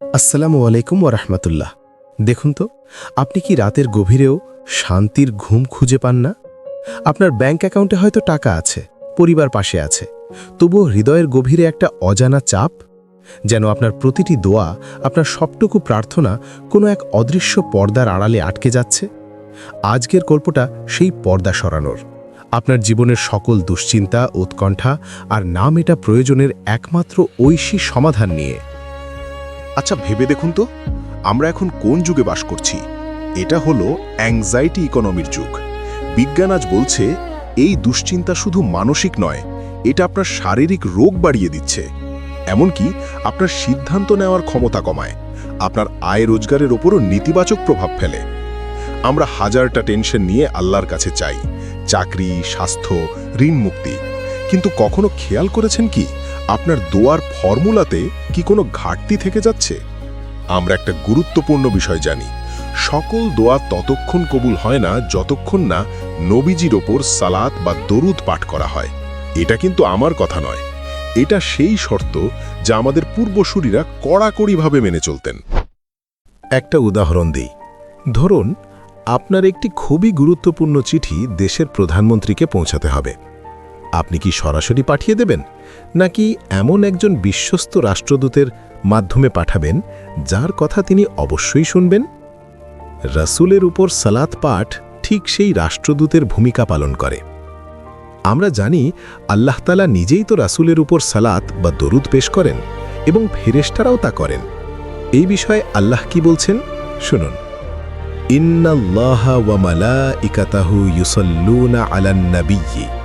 আসসালামু আলাইকুম ওরহমতুল্লাহ দেখুন তো, আপনি কি রাতের গভীরেও শান্তির ঘুম খুঁজে পান না? আপনার ব্যাংক অ্যাকাউন্টে হয়তো টাকা আছে, পরিবার পাশে আছে, তবুও হৃদয়ের গভীরে একটা অজানা চাপ? যেন আপনার প্রতিটি দোয়া, আপনার সবটুকু প্রার্থনা কোনো এক অদৃশ্য পর্দার আড়ালে আটকে যাচ্ছে? আজকের গল্পটা সেই পর্দা সরানোর। আপনার জীবনের সকল দুশ্চিন্তা, উৎকণ্ঠা আর নাম এটা প্রয়োজনের একমাত্র ঐশী সমাধান নিয়ে। আচ্ছা ভেবে দেখুন তো, আমরা এখন কোন যুগে বাস করছি? এটা হলো অ্যাংজাইটি ইকোনমির যুগ। বিজ্ঞান আজ বলছে, এই দুশ্চিন্তা শুধু মানসিক নয়, এটা আপনার শারীরিক রোগ বাড়িয়ে দিচ্ছে। এমনকি আপনার সিদ্ধান্ত নেওয়ার ক্ষমতা কমায়, আপনার আয় রোজগারের ওপরও নেতিবাচক প্রভাব ফেলে। আমরা হাজারটা টেনশন নিয়ে আল্লাহর কাছে চাই, চাকরি, স্বাস্থ্য, ঋণ মুক্তি। কিন্তু কখনো খেয়াল করেছেন কি? আপনার দোয়ার ফর্মুলাতে কি কোনো ঘাটতি থেকে যাচ্ছে? আমরা একটা গুরুত্বপূর্ণ বিষয় জানি। সকল দোয়া ততক্ষণ কবুল হয় না যতক্ষণ না নবীজির ওপর সালাত বা দরুদ পাঠ করা হয়। এটা কিন্তু আমার কথা নয়। এটা সেই শর্ত যা আমাদের পূর্বসূরীরা কড়াকড়িভাবে মেনে চলতেন। একটা উদাহরণ দিই। ধরুন, আপনার একটি খুবই গুরুত্বপূর্ণ চিঠি দেশের প্রধানমন্ত্রীকে পৌঁছাতে হবে। আপনি কি সরাসরি পাঠিয়ে দেবেন? নাকি এমন একজন বিশ্বস্ত রাষ্ট্রদূতের মাধ্যমে পাঠাবেন, যার কথা তিনি অবশ্যই শুনবেন? রাসূলের উপর সালাত পাঠ ঠিক সেই রাষ্ট্রদূতের ভূমিকা পালন করে। আমরা জানি আল্লাহতালা নিজেই তো রাসূলের উপর সালাত বা দরুদ পেশ করেন এবং ফেরেশতারাও তা করেন। এই বিষয়ে আল্লাহ কি বলছেন? শুনুন। ইন্নাল্লাহা ওয়া মালাইকাতাহু ইউসাল্লুনা আলান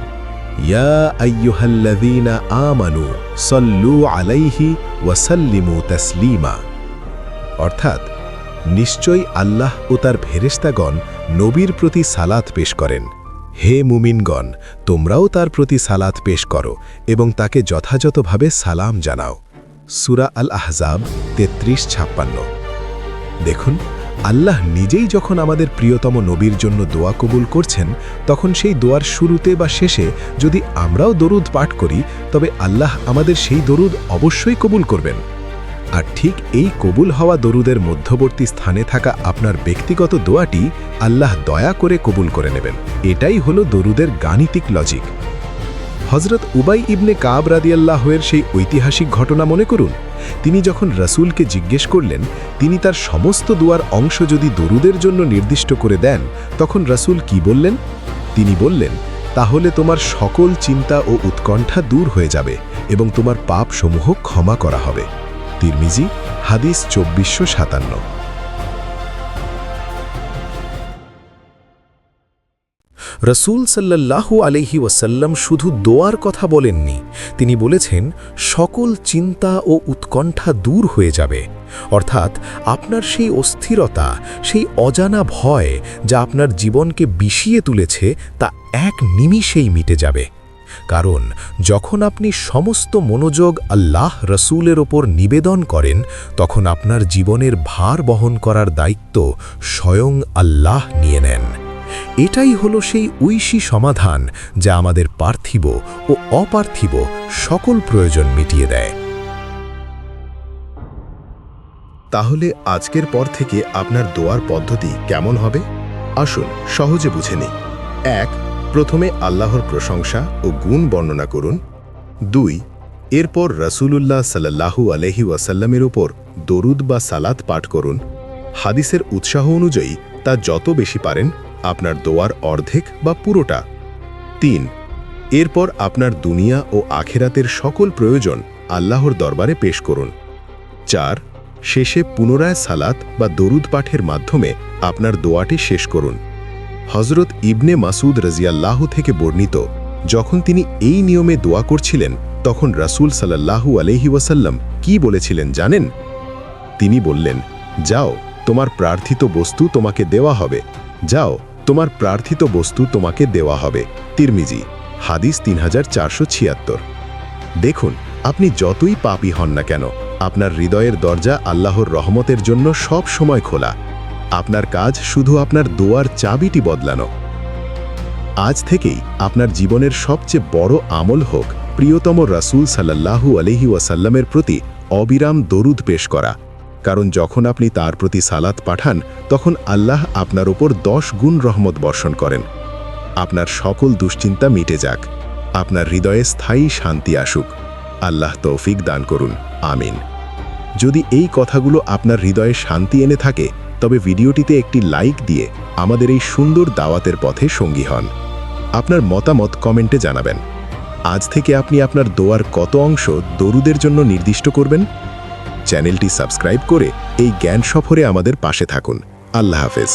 ইয়া আইয়ুহাল্লাযীনা আমানু সাল্লু আলাইহি ওয়া সাল্লিমু তাসলিমা অর্থাৎ, নিশ্চয়ই আল্লাহ ও তার ফেরেশতাগণ নবীর প্রতি সালাত পেশ করেন। হে মুমিনগণ, তোমরাও তার প্রতি সালাত পেশ করো এবং তাকে যথাযথভাবে সালাম জানাও। সুরা আল আহজাব তেত্রিশ ছাপ্পান্ন। দেখুন আল্লাহ নিজেই যখন আমাদের প্রিয়তম নবীর জন্য দোয়া কবুল করছেন, তখন সেই দোয়ার শুরুতে বা শেষে যদি আমরাও দরুদ পাঠ করি, তবে আল্লাহ আমাদের সেই দরুদ অবশ্যই কবুল করবেন। আর ঠিক এই কবুল হওয়া দরুদের মধ্যবর্তী স্থানে থাকা আপনার ব্যক্তিগত দোয়াটি আল্লাহ দয়া করে কবুল করে নেবেন। এটাই হলো দরুদের গাণিতিক লজিক হজরত উবাই ইবনে কাব রাদিয়াল্লাহের সেই ঐতিহাসিক ঘটনা মনে করুন। তিনি যখন রসুলকে জিজ্ঞেস করলেন, তিনি তার সমস্ত দুয়ার অংশ যদি দরুদের জন্য নির্দিষ্ট করে দেন, তখন রসুল কি বললেন? তিনি বললেন, তাহলে তোমার সকল চিন্তা ও উৎকণ্ঠা দূর হয়ে যাবে এবং তোমার পাপসমূহ ক্ষমা করা হবে। তিরমিজি, হাদিস চব্বিশশো সাতান্ন। রসুল সাল্লাল্লাহু আলহি ওয়াসাল্লাম শুধু দোয়ার কথা বলেননি, তিনি বলেছেন, সকল চিন্তা ও উৎকণ্ঠা দূর হয়ে যাবে। অর্থাৎ আপনার সেই অস্থিরতা, সেই অজানা ভয় যা আপনার জীবনকে বিষিয়ে তুলেছে, তা এক নিমিষেই মিটে যাবে। কারণ যখন আপনি সমস্ত মনোযোগ আল্লাহ রসুলের ওপর নিবেদন করেন, তখন আপনার জীবনের ভার বহন করার দায়িত্ব স্বয়ং আল্লাহ নিয়ে নেন। এটাই হলো সেই ঐশী সমাধান যা আমাদের পার্থিব ও অপার্থিব সকল প্রয়োজন মিটিয়ে দেয়। তাহলে আজকের পর থেকে আপনার দোয়ার পদ্ধতি কেমন হবে? আসুন, সহজে বুঝে নিই। এক, প্রথমে আল্লাহর প্রশংসা ও গুণ বর্ণনা করুন। দুই, এরপর রসুলুল্লাহ সাল্লাহু আলহি ওয়াসাল্লামের ওপর দরুদ বা সালাত পাঠ করুন। হাদিসের উৎসাহ অনুযায়ী তা যত বেশি পারেন আপনার দোয়ার অর্ধেক বা পুরোটা। তিন, এরপর আপনার দুনিয়া ও আখেরাতের সকল প্রয়োজন আল্লাহর দরবারে পেশ করুন। চার, শেষে পুনরায় সালাত বা দরুদ পাঠের মাধ্যমে আপনার দোয়াটি শেষ করুন। হজরত ইবনে মাসুদ রাজিয়াল্লাহ থেকে বর্ণিত, যখন তিনি এই নিয়মে দোয়া করছিলেন, তখন রাসূল সাল্লাল্লাহু আলহি ওয়াসাল্লাম কি বলেছিলেন জানেন? তিনি বললেন, যাও, তোমার প্রার্থিত বস্তু তোমাকে দেওয়া হবে। যাও তোমার প্রার্থিত বস্তু তোমাকে দেওয়া হবে। তিরমিজি, হাদিস তিন হাজার চারশো ছিয়াত্তর। দেখুন, আপনি যতই পাপি হন না কেন, আপনার হৃদয়ের দরজা আল্লাহর রহমতের জন্য সব সময় খোলা। আপনার কাজ শুধু আপনার দোয়ার চাবিটি বদলানো। আজ থেকেই আপনার জীবনের সবচেয়ে বড় আমল হোক, প্রিয়তম রাসূল সাল্লাল্লাহু আলহি ওয়াসাল্লামের প্রতি অবিরাম দরুদ পেশ করা। কারণ যখন আপনি তার প্রতি সালাত পাঠান, তখন আল্লাহ আপনার ওপর দশ গুণ রহমত বর্ষণ করেন। আপনার সকল দুশ্চিন্তা মিটে যাক। আপনার হৃদয়ে স্থায়ী শান্তি আসুক। আল্লাহ তৌফিক দান করুন। আমিন। যদি এই কথাগুলো আপনার হৃদয়ে শান্তি এনে থাকে, তবে ভিডিওটিতে একটি লাইক দিয়ে আমাদের এই সুন্দর দাওয়াতের পথে সঙ্গী হন। আপনার মতামত কমেন্টে জানাবেন। আজ থেকে আপনি আপনার দোয়ার কত অংশ দরুদের জন্য নির্দিষ্ট করবেন? চ্যানেলটি সাবস্ক্রাইব করে এই জ্ঞান সফরে আমাদের পাশে থাকুন। আল্লাহ হাফেজ।